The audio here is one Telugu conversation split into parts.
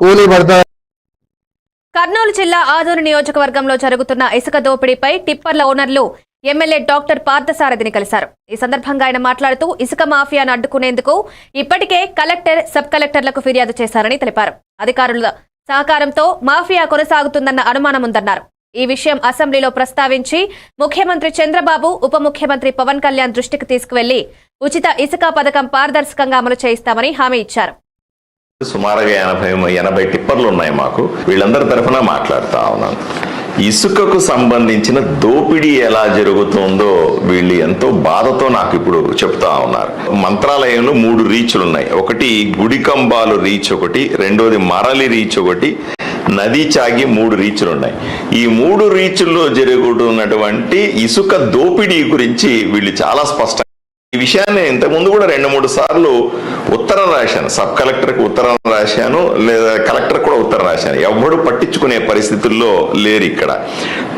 కూలీ పడతా కర్నూలు జిల్లా ఆదూరు నియోజకవర్గంలో జరుగుతున్న ఇసుక దోపిడీపై టిప్పర్ల ఓనర్లు ఎమ్మెల్యే డాక్టర్ పార్థసారథిని కలిశారు. ఈ సందర్భంగా ఆయన మాట్లాడుతూ ఇసుక మాఫియాను అడ్డుకునేందుకు ఇప్పటికే కలెక్టర్ సబ్ కలెక్టర్లకు ఫిర్యాదు చేశారని తెలిపారు. అధికారుల సహకారంతో మాఫియా కొనసాగుతుందన్న అనుమానం ఉందన్నారు. ఈ విషయం అసెంబ్లీలో ప్రస్తావించి ముఖ్యమంత్రి చంద్రబాబు ఉప ముఖ్యమంత్రి పవన్ కళ్యాణ్ దృష్టికి తీసుకువెళ్ళి ఉచిత ఇసుక పథకం పారదర్శకంగా అమలు చేయిస్తామని హామీ ఇచ్చారు. సుమారుగా ఎనభై ఎనభై టిప్పర్లు ఉన్నాయి మాకు. వీళ్ళందరి తరఫున మాట్లాడుతూ ఉన్నాను. ఇసుకకు సంబంధించిన దోపిడీ ఎలా జరుగుతుందో వీళ్ళు ఎంతో బాధతో నాకు ఇప్పుడు చెప్తా ఉన్నారు. మంత్రాలయంలో మూడు రీచ్లు ఉన్నాయి. ఒకటి గుడికంబాలు రీచ్ ఒకటి రెండోది మరలి రీచ్ ఒకటి నది చాగి మూడు రీచ్లు ఉన్నాయి. ఈ మూడు రీచ్ల్లో జరుగుతున్నటువంటి ఇసుక దోపిడీ గురించి వీళ్ళు చాలా స్పష్టంగా ఈ విషయాన్ని ఇంతకుముందు కూడా రెండు మూడు సార్లు ఉత్తరం రాశాను. సబ్ కలెక్టర్కి ఉత్తరం రాశాను లేదా కలెక్టర్ కూడా ఉత్తరం రాశాను. ఎవ్వడు పట్టించుకునే పరిస్థితుల్లో లేరు ఇక్కడ.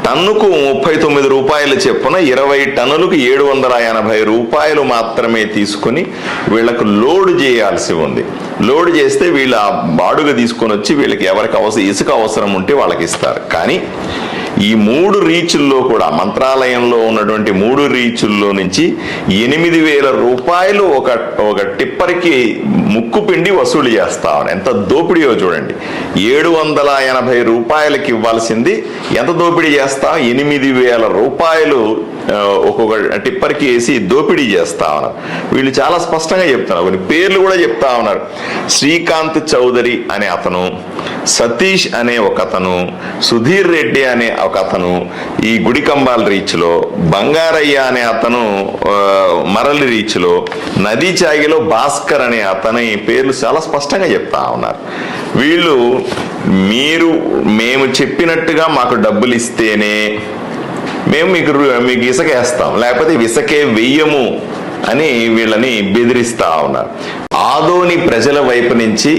టన్నుకు ముప్పై తొమ్మిది రూపాయలు చెప్పున ఇరవై టన్నులకు ఏడు వందల ఎనభై రూపాయలు మాత్రమే తీసుకుని వీళ్ళకు లోడ్ చేయాల్సి ఉంది. లోడ్ చేస్తే వీళ్ళ ఆ బాడుగ తీసుకొని వచ్చి వీళ్ళకి ఎవరికి అవసరం ఇసుక అవసరం ఉంటే వాళ్ళకి ఇస్తారు. కానీ ఈ మూడు రీచుల్లో కూడా మంత్రాలయంలో ఉన్నటువంటి మూడు రీచుల్లో నుంచి ఎనిమిది వేల రూపాయలు ఒక ఒక టిప్పర్కి ముక్కు పిండి వసూలు చేస్తా ఎంత దోపిడీయో చూడండి. ఏడు వందల ఎనభై రూపాయలకి ఇవ్వాల్సింది. ఎంత దోపిడీ చేస్తా? ఎనిమిది వేల రూపాయలు ఒక్కొక్క టిప్పర్కి వేసి దోపిడీ చేస్తా ఉన్నారు. వీళ్ళు చాలా స్పష్టంగా చెప్తున్నారు. కొన్ని పేర్లు కూడా చెప్తా ఉన్నారు. శ్రీకాంత్ చౌదరి అనే అతను సతీష్ అనే ఒక అతను సుధీర్ రెడ్డి అనే ఒక అతను ఈ గుడికంబాల్ రీచ్లో బంగారయ్య అనే అతను మరలి రీచ్లో నదీ చాగిలో భాస్కర్ అనే అతని పేర్లు చాలా స్పష్టంగా చెప్తా ఉన్నారు. వీళ్ళు మీరు మేము చెప్పినట్టుగా మాకు డబ్బులు ఇస్తేనే మేము మీకు మీకు ఇసకేస్తాం లేకపోతే ఇసకే వెయ్యము అని వీళ్ళని బెదిరిస్తా ఉన్నారు. ఆదోని ప్రజల వైపు నుంచి